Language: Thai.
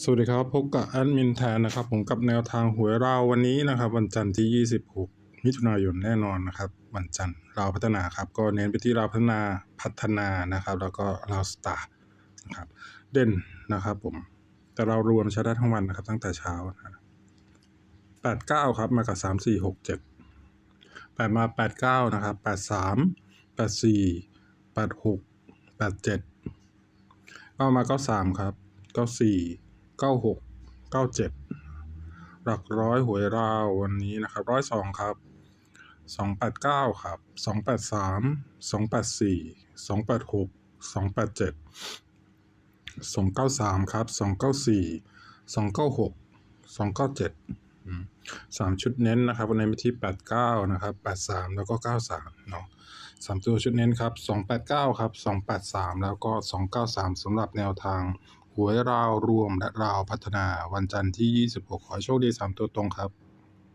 สวัสดีครับ พบกับแอดมินแทนนะครับ ผมกับแนวทางหวยเราววันนี้นะครับ วันจันทร์ที่ 26 มิถุนายนแน่นอนนะครับ วันจันทร์เราวพัฒนาครับ ก็เน้นไปที่เราวพัฒนาพัฒนานะครับ แล้วก็เราวสตาร์นะครับเด่นนะครับผมแต่เรารวมใช้ได้ทั้งวันนะครับ ตั้งแต่เช้าแปดเก้าครับมากับสามสี่หกเจ็ดแปดมาแปดเก้านะครับแปดสามแปดสี่แปดหกแปดเจ็ดก็มาเก้าสามครับเก้าสี่ เก้าหกเก้าเจ็ดหลักร้อยหวยราววันนี้นะครับร้อยสองครับสองแปดเก้าครับสองแปดสามสองแปดสี่สองแปดหกสองแปดเจ็ดสองเก้าสามครับสองเก้าสี่สองเก้าหกสองเก้าเจ็ดสามชุดเน้นนะครับวันนี้ไปที่แปดเก้านะครับแปดสามแล้วก็เก้าสามเนาะสามตัวชุดเน้นครับสองแปดเก้าครับสองแปดสามแล้วก็สองเก้าสามสำหรับแนวทาง หวยราวรวมและราวพัฒนาวันจันทร์ที่ 26 ขอโชคดีสามตัวตรงครับ